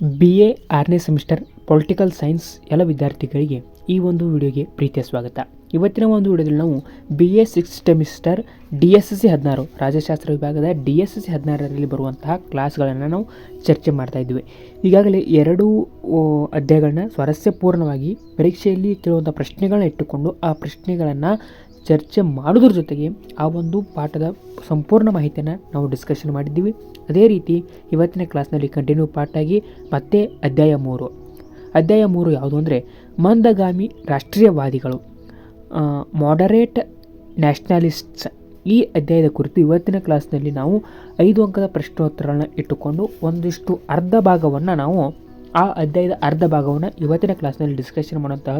B A ಆರನೇ semester political science ಎಲ್ಲ ವಿದ್ಯಾರ್ಥಿಗಳಿಗೆ ಈ ಒಂದು ವಿಡಿಯೋಗೆ ಪ್ರೀತಿಯ ಸ್ವಾಗತ. ಇವತ್ತಿನ ಒಂದು ವಿಡಿಯೋದಲ್ಲಿ ನಾವು B A six semester D S S C ಹದಿನಾರು, ರಾಜ್ಯಶಾಸ್ತ್ರ ವಿಭಾಗದ ಡಿ ಎಸ್ ಎಸ್ ಸಿ ಹದಿನಾರರಲ್ಲಿ ಬರುವಂತಹ ಕ್ಲಾಸ್ಗಳನ್ನು ನಾವು ಚರ್ಚೆ ಮಾಡ್ತಾ ಇದ್ವಿ. ಈಗಾಗಲೇ ಎರಡು ಅಧ್ಯಾಯಗಳನ್ನ ಸ್ವಾರಸ್ಯಪೂರ್ಣವಾಗಿ ಪರೀಕ್ಷೆಯಲ್ಲಿ ಕೇಳುವಂಥ ಪ್ರಶ್ನೆಗಳನ್ನ ಇಟ್ಟುಕೊಂಡು ಆ ಪ್ರಶ್ನೆಗಳನ್ನು ಚರ್ಚೆ ಮಾಡೋದ್ರ ಜೊತೆಗೆ ಆ ಒಂದು ಪಾಠದ ಸಂಪೂರ್ಣ ಮಾಹಿತಿಯನ್ನು ನಾವು ಡಿಸ್ಕಷನ್ ಮಾಡಿದ್ದೀವಿ. ಅದೇ ರೀತಿ ಇವತ್ತಿನ ಕ್ಲಾಸ್ನಲ್ಲಿ ಕಂಟಿನ್ಯೂ ಪಾಠಾಗಿ ಮತ್ತೆ ಅಧ್ಯಾಯ ಮೂರು. ಅಧ್ಯಾಯ ಮೂರು ಯಾವುದು ಅಂದರೆ ಮಂದಗಾಮಿ ರಾಷ್ಟ್ರೀಯವಾದಿಗಳು ಮಾಡರೇಟ್ ನ್ಯಾಷನಲಿಸ್ಟ್ಸ್ ಈ ಅಧ್ಯಾಯದ ಕುರಿತು ಇವತ್ತಿನ ಕ್ಲಾಸ್ನಲ್ಲಿ ನಾವು ಐದು ಅಂಕದ ಪ್ರಶ್ನೋತ್ತರಗಳನ್ನ ಇಟ್ಟುಕೊಂಡು ಒಂದಿಷ್ಟು ಅರ್ಧ ಭಾಗವನ್ನು ನಾವು ಆ ಅಧ್ಯಾಯದ ಅರ್ಧ ಭಾಗವನ್ನು ಇವತ್ತಿನ ಕ್ಲಾಸ್ನಲ್ಲಿ ಡಿಸ್ಕಷನ್ ಮಾಡುವಂತಹ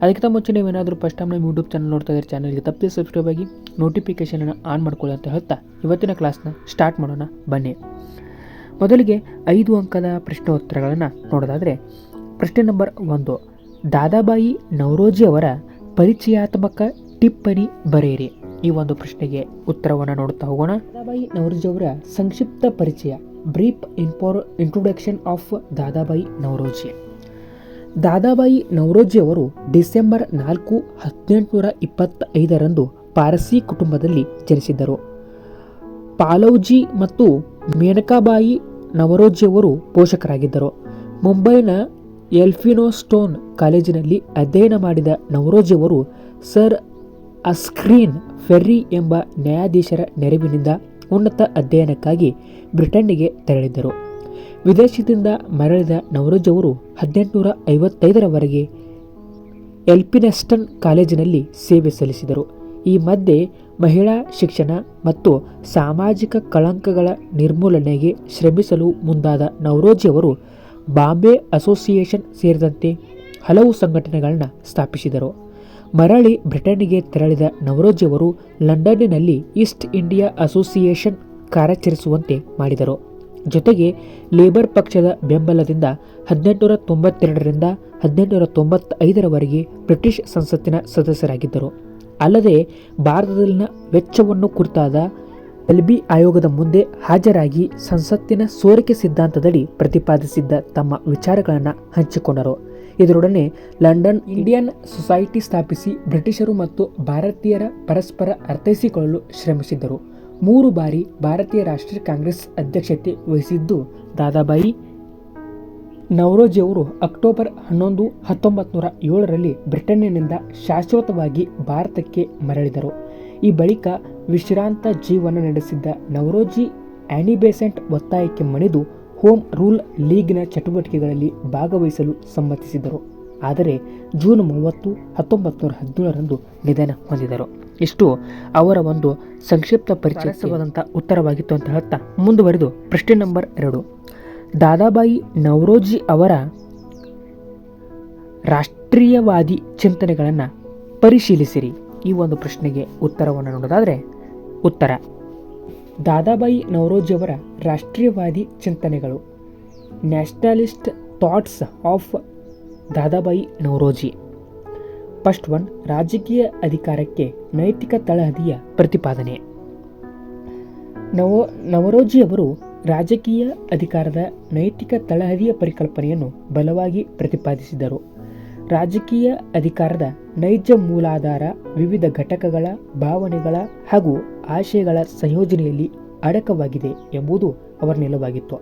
ಅದಕ್ಕಿಂತ ಮುಂಚೆ ನೀವೇನಾದರೂ ಫಸ್ಟ್ ಟೈಮ್ ನಮ್ಮ ಯೂಟ್ಯೂಬ್ ಚಾನಲ್ ನೋಡ್ತಾ ಇದ್ದಾರೆ ಚಾನಲ್ಗೆ ತಪ್ಪದೆ ಸಬ್ಸ್ಕ್ರೈಬ್ ಆಗಿ ನೋಟಿಫಿಕೇಷನನ್ನು ಆನ್ ಮಾಡ್ಕೊಳ್ಳಿ ಅಂತ ಹೇಳ್ತಾ ಇವತ್ತಿನ ಕ್ಲಾಸ್ನ ಸ್ಟಾರ್ಟ್ ಮಾಡೋಣ, ಬನ್ನಿ. ಮೊದಲಿಗೆ ಐದು ಅಂಕದ ಪ್ರಶ್ನೋತ್ತರಗಳನ್ನು ನೋಡೋದಾದರೆ, ಪ್ರಶ್ನೆ ನಂಬರ್ ಒಂದು, ದಾದಾಬಾಯಿ ನವರೋಜಿ ಅವರ ಪರಿಚಯಾತ್ಮಕ ಟಿಪ್ಪಣಿ ಬರೆಯಿರಿ. ಈ ಒಂದು ಪ್ರಶ್ನೆಗೆ ಉತ್ತರವನ್ನು ನೋಡುತ್ತಾ ಹೋಗೋಣ. ದಾದಾಬಾಯಿ ನವರೋಜಿ ಅವರ ಸಂಕ್ಷಿಪ್ತ ಪರಿಚಯ brief info introduction of Dadabhai Naoroji. Dadabhai Naoroji ಅವರು ಡಿಸೆಂಬರ್ ನಾಲ್ಕು, ಹದಿನೆಂಟುನೂರ ಇಪ್ಪತ್ತೈದರಂದು ಪಾರಸಿ ಕುಟುಂಬದಲ್ಲಿ ಜನಿಸಿದ್ದರು. ಪಾಲೌಜಿ ಮತ್ತು ಮೇನಕಾಬಾಯಿ ನವರೋಜಿಯವರು ಪೋಷಕರಾಗಿದ್ದರು. ಮುಂಬೈನ ಎಲ್ಫಿನೋಸ್ಟೋನ್ ಕಾಲೇಜಿನಲ್ಲಿ ಅಧ್ಯಯನ ಮಾಡಿದ ನವರೋಜಿಯವರು ಸರ್ ಅಸ್ಕ್ರೀನ್ ಫೆರ್ರಿ ಎಂಬ ನ್ಯಾಯಾಧೀಶರ ನೆರವಿನಿಂದ ಉನ್ನತ ಅಧ್ಯಯನಕ್ಕಾಗಿ ಬ್ರಿಟನ್ನಿಗೆ ತೆರಳಿದ್ದರು. ವಿದೇಶದಿಂದ ಮರಳಿದ ನವರೋಜ್ ಅವರು ಹದಿನೆಂಟುನೂರ ಐವತ್ತೈದರವರೆಗೆ ಎಲ್ಪಿನೆಸ್ಟನ್ ಕಾಲೇಜಿನಲ್ಲಿ ಸೇವೆ ಸಲ್ಲಿಸಿದರು. ಈ ಮಧ್ಯೆ ಮಹಿಳಾ ಶಿಕ್ಷಣ ಮತ್ತು ಸಾಮಾಜಿಕ ಕಳಂಕಗಳ ನಿರ್ಮೂಲನೆಗೆ ಶ್ರಮಿಸಲು ಮುಂದಾದ ನವರೋಜಿಯವರು ಬಾಂಬೆ ಅಸೋಸಿಯೇಷನ್ ಸೇರಿದಂತೆ ಹಲವು ಸಂಘಟನೆಗಳನ್ನು ಸ್ಥಾಪಿಸಿದರು. ಮರಳಿ ಬ್ರಿಟನ್ಗೆ ತೆರಳಿದ ನವರೋಜಿಯವರು ಲಂಡನ್ನಿನಲ್ಲಿ ಈಸ್ಟ್ ಇಂಡಿಯಾ ಅಸೋಸಿಯೇಷನ್ ಕಾರ್ಯಾಚರಿಸುವಂತೆ ಮಾಡಿದರು. ಜೊತೆಗೆ ಲೇಬರ್ ಪಕ್ಷದ ಬೆಂಬಲದಿಂದ ಹದಿನೆಂಟುನೂರ ತೊಂಬತ್ತೆರಡರಿಂದ ಹದಿನೆಂಟುನೂರ ತೊಂಬತ್ತೈದರವರೆಗೆ ಬ್ರಿಟಿಷ್ ಸಂಸತ್ತಿನ ಸದಸ್ಯರಾಗಿದ್ದರು. ಅಲ್ಲದೆ ಭಾರತದಲ್ಲಿನ ವೆಚ್ಚವನ್ನು ಕುರಿತಾದ ಎಲ್ಬಿ ಆಯೋಗದ ಮುಂದೆ ಹಾಜರಾಗಿ ಸಂಸತ್ತಿನ ಸೋರಿಕೆ ಸಿದ್ಧಾಂತದಡಿ ಪ್ರತಿಪಾದಿಸಿದ್ದ ತಮ್ಮ ವಿಚಾರಗಳನ್ನು ಹಂಚಿಕೊಂಡರು. ಇದರೊಡನೆ ಲಂಡನ್ ಇಂಡಿಯನ್ ಸೊಸೈಟಿ ಸ್ಥಾಪಿಸಿ ಬ್ರಿಟಿಷರು ಮತ್ತು ಭಾರತೀಯರ ಪರಸ್ಪರ ಅರ್ಥೈಸಿಕೊಳ್ಳಲು ಶ್ರಮಿಸಿದ್ದರು. ಮೂರು ಬಾರಿ ಭಾರತೀಯ ರಾಷ್ಟ್ರೀಯ ಕಾಂಗ್ರೆಸ್ ಅಧ್ಯಕ್ಷತೆ ವಹಿಸಿದ್ದು ದಾದಾಬಾಯಿ ನವರೋಜಿ ಅವರು ಅಕ್ಟೋಬರ್ ಹನ್ನೊಂದು ಹತ್ತೊಂಬತ್ತು ನೂರ ಏಳರಲ್ಲಿ ಬ್ರಿಟನ್ನಿನಿಂದ ಶಾಶ್ವತವಾಗಿ ಭಾರತಕ್ಕೆ ಮರಳಿದರು. ಈ ಬಳಿಕ ವಿಶ್ರಾಂತ ಜೀವನ ನಡೆಸಿದ್ದ ನವರೋಜಿ ಆ್ಯನಿಬೇಸೆಂಟ್ ಒತ್ತಾಯಕ್ಕೆ ಮಣಿದು ಹೋಮ್ ರೂಲ್ ಲೀಗ್ನ ಚಟುವಟಿಕೆಗಳಲ್ಲಿ ಭಾಗವಹಿಸಲು ಸಮ್ಮತಿಸಿದರು. ಆದರೆ ಜೂನ್ ಮೂವತ್ತು ಹತ್ತೊಂಬತ್ತು ನೂರ ಹದಿನೇಳರಂದು ನಿಧನ ಹೊಂದಿದರು. ಇಷ್ಟು ಅವರ ಒಂದು ಸಂಕ್ಷಿಪ್ತ ಪರಿಚಯವಾದಂಥ ಉತ್ತರವಾಗಿತ್ತು ಅಂತ ಹೇಳ್ತಾ ಮುಂದುವರೆದು ಪ್ರಶ್ನೆ ನಂಬರ್ ಎರಡು. ದಾದಾಬಾಯಿ ನವರೋಜಿ ಅವರ ರಾಷ್ಟ್ರೀಯವಾದಿ ಚಿಂತನೆಗಳನ್ನು ಪರಿಶೀಲಿಸಿರಿ. ಈ ಒಂದು ಪ್ರಶ್ನೆಗೆ ಉತ್ತರವನ್ನು ನೋಡೋದಾದರೆ ಉತ್ತರ. ದಾದಾಬಾಯಿ ನವರೋಜಿಯವರ ರಾಷ್ಟ್ರೀಯವಾದಿ ಚಿಂತನೆಗಳು. Nationalist thoughts of Dadabhai Naoroji. First one ರಾಜಕೀಯ ಅಧಿಕಾರಕ್ಕೆ ನೈತಿಕ ತಳಹದಿಯ ಪ್ರತಿಪಾದನೆ. ನವೋ, ನವರೋಜಿ ಅವರು ರಾಜಕೀಯ ಅಧಿಕಾರದ ನೈತಿಕ ತಳಹದಿಯ ಪರಿಕಲ್ಪನೆಯನ್ನು ಬಲವಾಗಿ ಪ್ರತಿಪಾದಿಸಿದರು. ರಾಜಕೀಯ ಅಧಿಕಾರದ ನೈಜ ಮೂಲಾಧಾರ ವಿವಿಧ ಘಟಕಗಳ ಭಾವನೆಗಳ ಹಾಗೂ ಆಶಯಗಳ ಸಂಯೋಜನೆಯಲ್ಲಿ ಅಡಕವಾಗಿದೆ ಎಂಬುದು ಅವರ ನಿಲುವಾಗಿತ್ತು.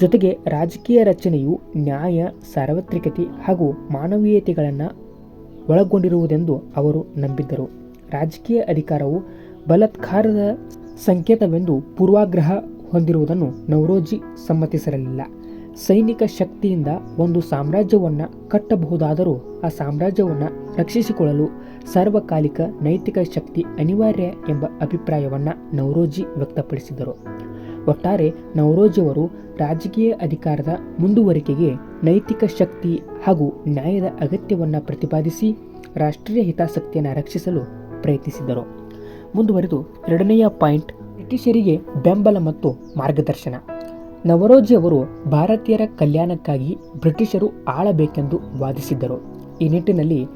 ಜೊತೆಗೆ ರಾಜಕೀಯ ರಚನೆಯು ನ್ಯಾಯ, ಸಾರ್ವತ್ರಿಕತೆ ಹಾಗೂ ಮಾನವೀಯತೆಗಳನ್ನು ಒಳಗೊಂಡಿರುವುದೆಂದು ಅವರು ನಂಬಿದ್ದರು. ರಾಜಕೀಯ ಅಧಿಕಾರವು ಬಲಾತ್ಕಾರದ ಸಂಕೇತವೆಂದು ಪೂರ್ವಾಗ್ರಹ ಹೊಂದಿರುವುದನ್ನು ನವರೋಜಿ ಸಮ್ಮತಿಸಿರಲಿಲ್ಲ ಸೈನಿಕ ಶಕ್ತಿಯಿಂದ ಒಂದು ಸಾಮ್ರಾಜ್ಯವನ್ನು ಕಟ್ಟಬಹುದಾದರೂ ಆ ಸಾಮ್ರಾಜ್ಯವನ್ನು ರಕ್ಷಿಸಿಕೊಳ್ಳಲು ಸಾರ್ವಕಾಲಿಕ ನೈತಿಕ ಶಕ್ತಿ ಅನಿವಾರ್ಯ ಎಂಬ ಅಭಿಪ್ರಾಯವನ್ನು ನವರೋಜಿ ವ್ಯಕ್ತಪಡಿಸಿದರು ಒಟ್ಟಾರೆ ನವರೋಜಿಯವರು ರಾಜಕೀಯ ಅಧಿಕಾರದ ಮುಂದುವರಿಕೆಗೆ ನೈತಿಕ ಶಕ್ತಿ ಹಾಗೂ ನ್ಯಾಯದ ಅಗತ್ಯವನ್ನು ಪ್ರತಿಪಾದಿಸಿ ರಾಷ್ಟ್ರೀಯ ಹಿತಾಸಕ್ತಿಯನ್ನು ರಕ್ಷಿಸಲು ಪ್ರಯತ್ನಿಸಿದರು ಮುಂದುವರೆದು ಎರಡನೆಯ ಪಾಯಿಂಟ್, ಬ್ರಿಟಿಷರಿಗೆ ಬೆಂಬಲ ಮತ್ತು ಮಾರ್ಗದರ್ಶನ. ನವರೋಜಿ ಅವರು ಭಾರತೀಯರ ಕಲ್ಯಾಣಕ್ಕಾಗಿ ಬ್ರಿಟಿಷರು ಆಳಬೇಕೆಂದು ವಾದಿಸಿದ್ದರು. ಈ ನಿಟ್ಟಿನಲ್ಲಿ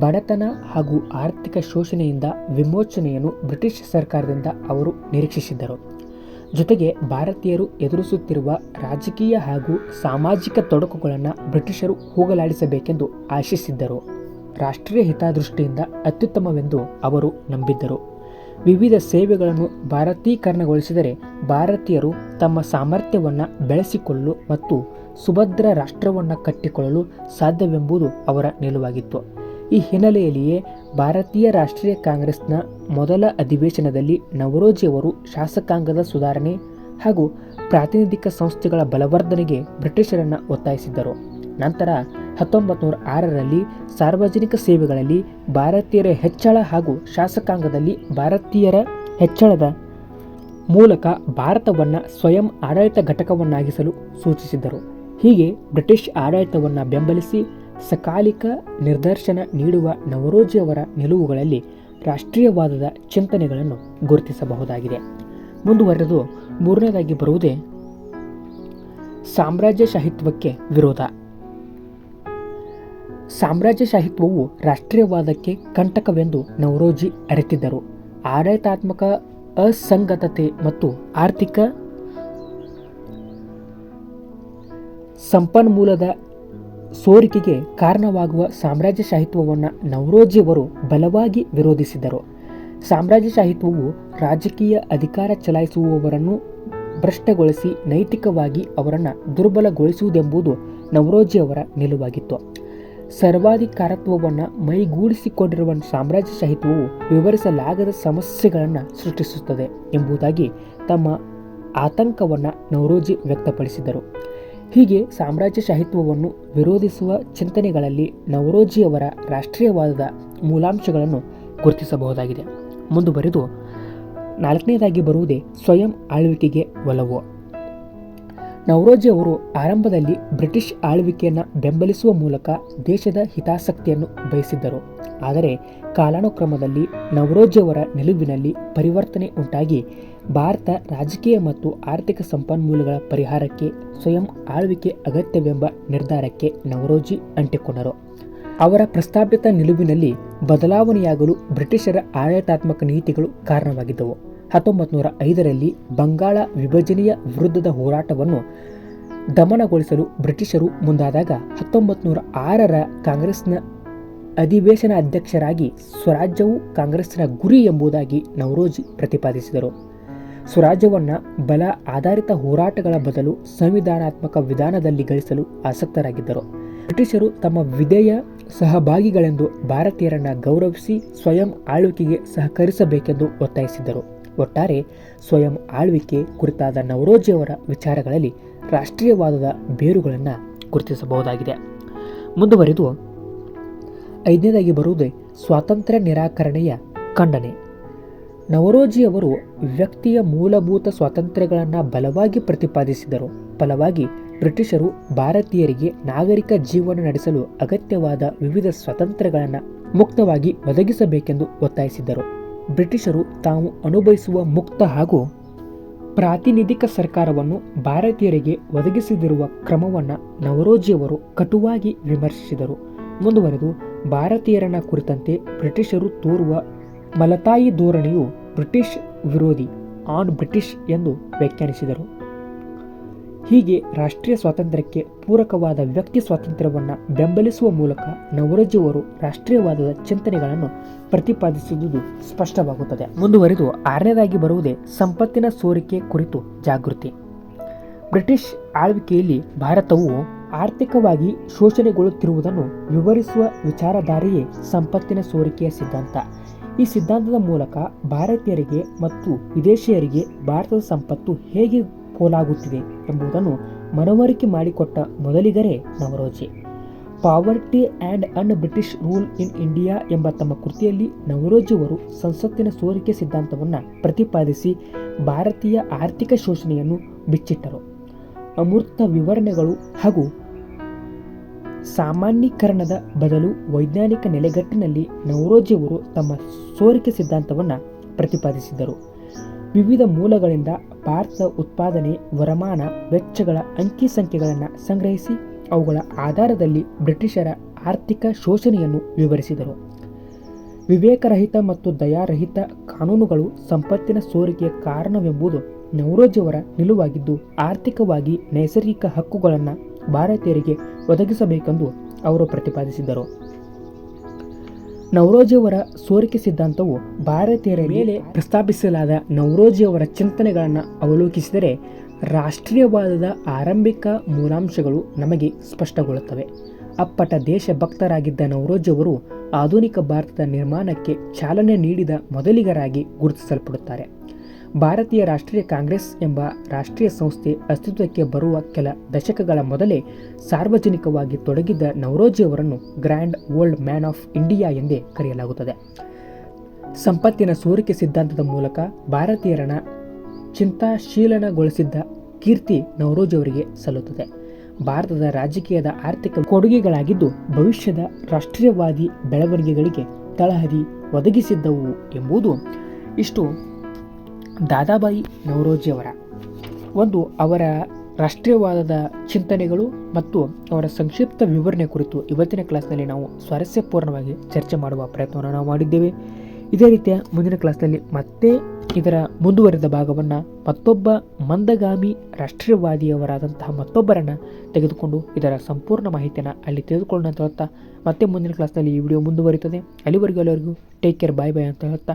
ಬಡತನ ಹಾಗೂ ಆರ್ಥಿಕ ಶೋಷಣೆಯಿಂದ ವಿಮೋಚನೆಯನ್ನು ಬ್ರಿಟಿಷ್ ಸರ್ಕಾರದಿಂದ ಅವರು ನಿರೀಕ್ಷಿಸಿದ್ದರು. ಜೊತೆಗೆ ಭಾರತೀಯರು ಎದುರಿಸುತ್ತಿರುವ ರಾಜಕೀಯ ಹಾಗೂ ಸಾಮಾಜಿಕ ತೊಡಕುಗಳನ್ನು ಬ್ರಿಟಿಷರು ಹೋಗಲಾಡಿಸಬೇಕೆಂದು ಆಶಿಸಿದ್ದರು. ರಾಷ್ಟ್ರೀಯ ಹಿತದೃಷ್ಟಿಯಿಂದ ಅತ್ಯುತ್ತಮವೆಂದು ಅವರು ನಂಬಿದ್ದರು. ವಿವಿಧ ಸೇವೆಗಳನ್ನು ಭಾರತೀಕರಣಗೊಳಿಸಿದರೆ ಭಾರತೀಯರು ತಮ್ಮ ಸಾಮರ್ಥ್ಯವನ್ನು ಬೆಳೆಸಿಕೊಳ್ಳಲು ಮತ್ತು ಸುಭದ್ರ ರಾಷ್ಟ್ರವನ್ನು ಕಟ್ಟಿಕೊಳ್ಳಲು ಸಾಧ್ಯವೆಂಬುದು ಅವರ ನಿಲುವಾಗಿತ್ತು. ಈ ಹಿನ್ನೆಲೆಯಲ್ಲಿಯೇ ಭಾರತೀಯ ರಾಷ್ಟ್ರೀಯ ಕಾಂಗ್ರೆಸ್ನ ಮೊದಲ ಅಧಿವೇಶನದಲ್ಲಿ ನವರೋಜಿ ಅವರು ಶಾಸಕಾಂಗದ ಸುಧಾರಣೆ ಹಾಗೂ ಪ್ರಾತಿನಿಧಿಕ ಸಂಸ್ಥೆಗಳ ಬಲವರ್ಧನೆಗೆ ಬ್ರಿಟಿಷರನ್ನು ಒತ್ತಾಯಿಸಿದ್ದರು. ನಂತರ ಹತ್ತೊಂಬತ್ತು ನೂರ ಆರರಲ್ಲಿ ಸಾರ್ವಜನಿಕ ಸೇವೆಗಳಲ್ಲಿ ಭಾರತೀಯರ ಹೆಚ್ಚಳ ಹಾಗೂ ಶಾಸಕಾಂಗದಲ್ಲಿ ಭಾರತೀಯರ ಹೆಚ್ಚಳದ ಮೂಲಕ ಭಾರತವನ್ನು ಸ್ವಯಂ ಆಡಳಿತ ಘಟಕವನ್ನಾಗಿಸಲು ಸೂಚಿಸಿದರು ಹೀಗೆ ಬ್ರಿಟಿಷ್ ಆಡಳಿತವನ್ನು ಬೆಂಬಲಿಸಿ ಸಕಾಲಿಕ ನಿರ್ದರ್ಶನ ನೀಡುವ ನವರೋಜಿಯವರ ನಿಲುವುಗಳಲ್ಲಿ ರಾಷ್ಟ್ರೀಯವಾದದ ಚಿಂತನೆಗಳನ್ನು ಗುರುತಿಸಬಹುದಾಗಿದೆ. ಮುಂದುವರೆದು ಮೂರನೇದಾಗಿ ಬರುವುದೇ ಸಾಮ್ರಾಜ್ಯಶಾಹಿತ್ವಕ್ಕೆ ವಿರೋಧ. ಸಾಮ್ರಾಜ್ಯಶಾಹಿತ್ವವು ರಾಷ್ಟ್ರೀಯವಾದಕ್ಕೆ ಕಂಟಕವೆಂದು ನವರೋಜಿ ಅರಿತಿದ್ದರು. ಆಡಳಿತಾತ್ಮಕ ಅಸಂಗತತೆ ಮತ್ತು ಆರ್ಥಿಕ ಸಂಪನ್ಮೂಲದ ಸೋರಿಕೆಗೆ ಕಾರಣವಾಗುವ ಸಾಮ್ರಾಜ್ಯಶಾಹಿತ್ವವನ್ನು ನವರೋಜಿಯವರು ಬಲವಾಗಿ ವಿರೋಧಿಸಿದರು. ಸಾಮ್ರಾಜ್ಯಶಾಹಿತ್ವವು ರಾಜಕೀಯ ಅಧಿಕಾರ ಚಲಾಯಿಸುವವರನ್ನು ಭ್ರಷ್ಟಗೊಳಿಸಿ ನೈತಿಕವಾಗಿ ಅವರನ್ನು ದುರ್ಬಲಗೊಳಿಸುವುದೆಂಬುದು ನವರೋಜಿಯವರ ನಿಲುವಾಗಿತ್ತು. ಸರ್ವಾಧಿಕಾರತ್ವವನ್ನು ಮೈಗೂಡಿಸಿಕೊಂಡಿರುವ ಸಾಮ್ರಾಜ್ಯಶಾಹಿತ್ವವು ವಿವರಿಸಲಾಗದ ಸಮಸ್ಯೆಗಳನ್ನು ಸೃಷ್ಟಿಸುತ್ತದೆ ಎಂಬುದಾಗಿ ತಮ್ಮ ಆತಂಕವನ್ನು ನವರೋಜಿ ವ್ಯಕ್ತಪಡಿಸಿದರು. ಹೀಗೆ ಸಾಮ್ರಾಜ್ಯಶಾಹಿತ್ವವನ್ನು ವಿರೋಧಿಸುವ ಚಿಂತನೆಗಳಲ್ಲಿ ನವರೋಜಿಯವರ ರಾಷ್ಟ್ರೀಯವಾದದ ಮೂಲಾಂಶಗಳನ್ನು ಗುರುತಿಸಬಹುದಾಗಿದೆ. ಮುಂದುವರೆದು, ನಾಲ್ಕನೇದಾಗಿ ಬರುವುದೇ ಸ್ವಯಂ ಆಳ್ವಿಕೆಗೆ ಒಲವು. ನವರೋಜಿ ಅವರು ಆರಂಭದಲ್ಲಿ ಬ್ರಿಟಿಷ್ ಆಳ್ವಿಕೆಯನ್ನು ಬೆಂಬಲಿಸುವ ಮೂಲಕ ದೇಶದ ಹಿತಾಸಕ್ತಿಯನ್ನು ಬಯಸಿದ್ದರು. ಆದರೆ ಕಾಲಾನುಕ್ರಮದಲ್ಲಿ ನವರೋಜಿಯವರ ನಿಲುವಿನಲ್ಲಿ ಪರಿವರ್ತನೆ ಉಂಟಾಗಿ ಭಾರತ ರಾಜಕೀಯ ಮತ್ತು ಆರ್ಥಿಕ ಸಂಪನ್ಮೂಲಗಳ ಪರಿಹಾರಕ್ಕೆ ಸ್ವಯಂ ಆಳ್ವಿಕೆ ಅಗತ್ಯವೆಂಬ ನಿರ್ಧಾರಕ್ಕೆ ನವರೋಜಿ ಅಂಟಿಕೊಂಡರು. ಅವರ ಪ್ರಸ್ತಾಪಿತ ನಿಲುವಿನಲ್ಲಿ ಬದಲಾವಣೆಯಾಗಲು ಬ್ರಿಟಿಷರ ಆಡಳಿತಾತ್ಮಕ ನೀತಿಗಳು ಕಾರಣವಾಗಿದ್ದವು. ಹತ್ತೊಂಬತ್ತು ನೂರ ಐದರಲ್ಲಿ ಬಂಗಾಳ ವಿಭಜನೆಯ ವಿರುದ್ಧದ ಹೋರಾಟವನ್ನು ದಮನಗೊಳಿಸಲು ಬ್ರಿಟಿಷರು ಮುಂದಾದಾಗ ಹತ್ತೊಂಬತ್ತು ನೂರ ಆರರ ಕಾಂಗ್ರೆಸ್ನ ಅಧಿವೇಶನ ಅಧ್ಯಕ್ಷರಾಗಿ ಸ್ವರಾಜ್ಯವು ಕಾಂಗ್ರೆಸ್ನ ಗುರಿ ಎಂಬುದಾಗಿ ನವರೋಜಿ ಪ್ರತಿಪಾದಿಸಿದರು. ಸ್ವರಾಜ್ಯವನ್ನು ಬಲ ಆಧಾರಿತ ಹೋರಾಟಗಳ ಬದಲು ಸಂವಿಧಾನಾತ್ಮಕ ವಿಧಾನದಲ್ಲಿ ಗಳಿಸಲು ಆಸಕ್ತರಾಗಿದ್ದರು. ಬ್ರಿಟಿಷರು ತಮ್ಮ ವಿಧೇಯ ಸಹಭಾಗಿಗಳೆಂದು ಭಾರತೀಯರನ್ನು ಗೌರವಿಸಿ ಸ್ವಯಂ ಆಳ್ವಿಕೆಗೆ ಸಹಕರಿಸಬೇಕೆಂದು ಒತ್ತಾಯಿಸಿದ್ದರು. ಒಟ್ಟಾರೆ ಸ್ವಯಂ ಆಳ್ವಿಕೆ ಕುರಿತಾದ ನವರೋಜಿಯವರ ವಿಚಾರಗಳಲ್ಲಿ ರಾಷ್ಟ್ರೀಯವಾದದ ಬೇರುಗಳನ್ನು ಗುರುತಿಸಬಹುದಾಗಿದೆ. ಮುಂದುವರೆದು ಐದನೇದಾಗಿ ಬರುವುದೇ ಸ್ವಾತಂತ್ರ್ಯ ನಿರಾಕರಣೆಯ ಖಂಡನೆ. ನವರೋಜಿಯವರು ವ್ಯಕ್ತಿಯ ಮೂಲಭೂತ ಸ್ವಾತಂತ್ರ್ಯಗಳನ್ನು ಬಲವಾಗಿ ಪ್ರತಿಪಾದಿಸಿದರು. ಫಲವಾಗಿ ಬ್ರಿಟಿಷರು ಭಾರತೀಯರಿಗೆ ನಾಗರಿಕ ಜೀವನ ನಡೆಸಲು ಅಗತ್ಯವಾದ ವಿವಿಧ ಸ್ವಾತಂತ್ರ್ಯಗಳನ್ನು ಮುಕ್ತವಾಗಿ ಒದಗಿಸಬೇಕೆಂದು ಒತ್ತಾಯಿಸಿದ್ದರು. ಬ್ರಿಟಿಷರು ತಾವು ಅನುಭವಿಸುವ ಮುಕ್ತ ಹಾಗೂ ಪ್ರಾತಿನಿಧಿಕ ಸರ್ಕಾರವನ್ನು ಭಾರತೀಯರಿಗೆ ಒದಗಿಸದಿರುವ ಕ್ರಮವನ್ನು ನವರೋಜಿಯವರು ಕಟುವಾಗಿ ವಿಮರ್ಶಿಸಿದರು. ಮುಂದುವರೆದು ಭಾರತೀಯರನ್ನ ಕುರಿತಂತೆ ಬ್ರಿಟಿಷರು ತೋರುವ ಮಲತಾಯಿ ಧೋರಣೆಯು ಬ್ರಿಟಿಷ್ ವಿರೋಧಿ, ಆನ್ ಬ್ರಿಟಿಷ್ ಎಂದು ವ್ಯಾಖ್ಯಾನಿಸಿದರು. ಹೀಗೆ ರಾಷ್ಟ್ರೀಯ ಸ್ವಾತಂತ್ರ್ಯಕ್ಕೆ ಪೂರಕವಾದ ವ್ಯಕ್ತಿ ಸ್ವಾತಂತ್ರ್ಯವನ್ನು ಬೆಂಬಲಿಸುವ ಮೂಲಕ ನವರೋಜಿಯವರು ರಾಷ್ಟ್ರೀಯವಾದದ ಚಿಂತನೆಗಳನ್ನು ಪ್ರತಿಪಾದಿಸುವುದು ಸ್ಪಷ್ಟವಾಗುತ್ತದೆ. ಮುಂದುವರೆದು ಆರನೇದಾಗಿ ಬರುವುದೇ ಸಂಪತ್ತಿನ ಸೋರಿಕೆ ಕುರಿತು ಜಾಗೃತಿ. ಬ್ರಿಟಿಷ್ ಆಳ್ವಿಕೆಯಲ್ಲಿ ಭಾರತವು ಆರ್ಥಿಕವಾಗಿ ಶೋಷಣೆಗೊಳ್ಳುತ್ತಿರುವುದನ್ನು ವಿವರಿಸುವ ವಿಚಾರಧಾರೆಯೇ ಸಂಪತ್ತಿನ ಸೋರಿಕೆಯ ಸಿದ್ಧಾಂತ. ಈ ಸಿದ್ಧಾಂತದ ಮೂಲಕ ಭಾರತೀಯರಿಗೆ ಮತ್ತು ವಿದೇಶಿಯರಿಗೆ ಭಾರತದ ಸಂಪತ್ತು ಹೇಗೆ ಪೋಲಾಗುತ್ತಿದೆ ಎಂಬುದನ್ನು ಮನವರಿಕೆ ಮಾಡಿಕೊಟ್ಟ ಮೊದಲಿಗರೇ Naoroji. Poverty and un British rule in India ಎಂಬ ತಮ್ಮ ಕೃತಿಯಲ್ಲಿ ನವರೋಜಿಯವರು ಸಂಸತ್ತಿನ ಸೋರಿಕೆ ಸಿದ್ಧಾಂತವನ್ನು ಪ್ರತಿಪಾದಿಸಿ ಭಾರತೀಯ ಆರ್ಥಿಕ ಶೋಷಣೆಯನ್ನು ಬಿಚ್ಚಿಟ್ಟರು. ಅಮೂರ್ತ ವಿವರಣೆಗಳು ಹಾಗೂ ಸಾಮಾನ್ಯೀಕರಣದ ಬದಲು ವೈಜ್ಞಾನಿಕ ನೆಲೆಗಟ್ಟಿನಲ್ಲಿ ನವರೋಜಿಯವರು ತಮ್ಮ ಸೋರಿಕೆ ಸಿದ್ಧಾಂತವನ್ನು ಪ್ರತಿಪಾದಿಸಿದರು ವಿವಿಧ ಮೂಲಗಳಿಂದ ಭಾರತದ ಉತ್ಪಾದನೆ, ವರಮಾನ, ವೆಚ್ಚಗಳ ಅಂಕಿ ಸಂಖ್ಯೆಗಳನ್ನು ಸಂಗ್ರಹಿಸಿ ಅವುಗಳ ಆಧಾರದಲ್ಲಿ ಬ್ರಿಟಿಷರ ಆರ್ಥಿಕ ಶೋಷಣೆಯನ್ನು ವಿವರಿಸಿದರು. ವಿವೇಕರಹಿತ ಮತ್ತು ದಯಾರಹಿತ ಕಾನೂನುಗಳು ಸಂಪತ್ತಿನ ಸೋರಿಕೆಯ ಕಾರಣವೆಂಬುದು ನವರೋಜಿಯವರ ನಿಲುವಾಗಿದ್ದು, ಆರ್ಥಿಕವಾಗಿ ನೈಸರ್ಗಿಕ ಹಕ್ಕುಗಳನ್ನು ಭಾರತೀಯರಿಗೆ ಒದಗಿಸಬೇಕೆಂದು ಅವರು ಪ್ರತಿಪಾದಿಸಿದರು ನವರೋಜಿಯವರ ಸೋರಿಕೆ ಸಿದ್ಧಾಂತವು ಭಾರತೀಯರ ಮೇಲೆ ಪ್ರಸ್ತಾಪಿಸಲಾದ ನವರೋಜಿಯವರ ಚಿಂತನೆಗಳನ್ನು ಅವಲೋಕಿಸಿದರೆ ರಾಷ್ಟ್ರೀಯವಾದದ ಆರಂಭಿಕ ಮೂಲಾಂಶಗಳು ನಮಗೆ ಸ್ಪಷ್ಟಗೊಳ್ಳುತ್ತವೆ. ಅಪ್ಪಟ ದೇಶಭಕ್ತರಾಗಿದ್ದ ನವರೋಜಿಯವರು ಆಧುನಿಕ ಭಾರತದ ನಿರ್ಮಾಣಕ್ಕೆ ಚಾಲನೆ ನೀಡಿದ ಮೊದಲಿಗರಾಗಿ ಗುರುತಿಸಲ್ಪಡುತ್ತಾರೆ. ಭಾರತೀಯ ರಾಷ್ಟ್ರೀಯ ಕಾಂಗ್ರೆಸ್ ಎಂಬ ರಾಷ್ಟ್ರೀಯ ಸಂಸ್ಥೆ ಅಸ್ತಿತ್ವಕ್ಕೆ ಬರುವ ಕೆಲ ದಶಕಗಳ ಮೊದಲೇ ಸಾರ್ವಜನಿಕವಾಗಿ ತೊಡಗಿದ್ದ ನವರೋಜಿಯವರನ್ನು grand old man of India ಎಂದೇ ಕರೆಯಲಾಗುತ್ತದೆ. ಸಂಪತ್ತಿನ ಸೋರಿಕೆ ಸಿದ್ಧಾಂತದ ಮೂಲಕ ಭಾರತೀಯರನ್ನ ಚಿಂತಾಶೀಲನಗೊಳಿಸಿದ್ದ ಕೀರ್ತಿ ನವರೋಜಿಯವರಿಗೆ ಸಲ್ಲುತ್ತದೆ. ಭಾರತದ ರಾಜಕೀಯದ ಆರ್ಥಿಕ ಕೊಡುಗೆಗಳಾಗಿದ್ದು ಭವಿಷ್ಯದ ರಾಷ್ಟ್ರೀಯವಾದಿ ಬೆಳವಣಿಗೆಗಳಿಗೆ ತಳಹದಿ ಒದಗಿಸಿದ್ದವು ಎಂಬುದು ಇಷ್ಟು ದಾದಾಬಾಯಿ ನವರೋಜಿಯವರ. ಒಂದು ಅವರ ರಾಷ್ಟ್ರೀಯವಾದದ ಚಿಂತನೆಗಳು ಮತ್ತು ಅವರ ಸಂಕ್ಷಿಪ್ತ ವಿವರಣೆ ಕುರಿತು ಇವತ್ತಿನ ಕ್ಲಾಸ್ನಲ್ಲಿ ನಾವು ಸ್ವಾರಸ್ಯಪೂರ್ಣವಾಗಿ ಚರ್ಚೆ ಮಾಡುವ ಪ್ರಯತ್ನವನ್ನು ನಾವು ಮಾಡಿದ್ದೇವೆ. ಇದೇ ರೀತಿಯ ಮುಂದಿನ ಕ್ಲಾಸ್ನಲ್ಲಿ ಮತ್ತೆ ಇದರ ಮುಂದುವರೆದ ಭಾಗವನ್ನು ಮತ್ತೊಬ್ಬ ಮಂದಗಾಮಿ ರಾಷ್ಟ್ರೀಯವಾದಿಯವರಾದಂತಹ ಮತ್ತೊಬ್ಬರನ್ನು ತೆಗೆದುಕೊಂಡು ಇದರ ಸಂಪೂರ್ಣ ಮಾಹಿತಿಯನ್ನು ಅಲ್ಲಿ ತೆಗೆದುಕೊಳ್ಳೋಣ ಅಂತ ಹೇಳ್ತಾ, ಮತ್ತೆ ಮುಂದಿನ ಕ್ಲಾಸ್ನಲ್ಲಿ ಈ ವಿಡಿಯೋ ಮುಂದುವರಿತದೆ ಅಲ್ಲಿವರೆಗೂ ಎಲ್ಲರಿಗೂ ಟೇಕ್ ಕೇರ್ ಬಾಯ್ ಬಾಯ್ ಅಂತ ಹೇಳ್ತಾ.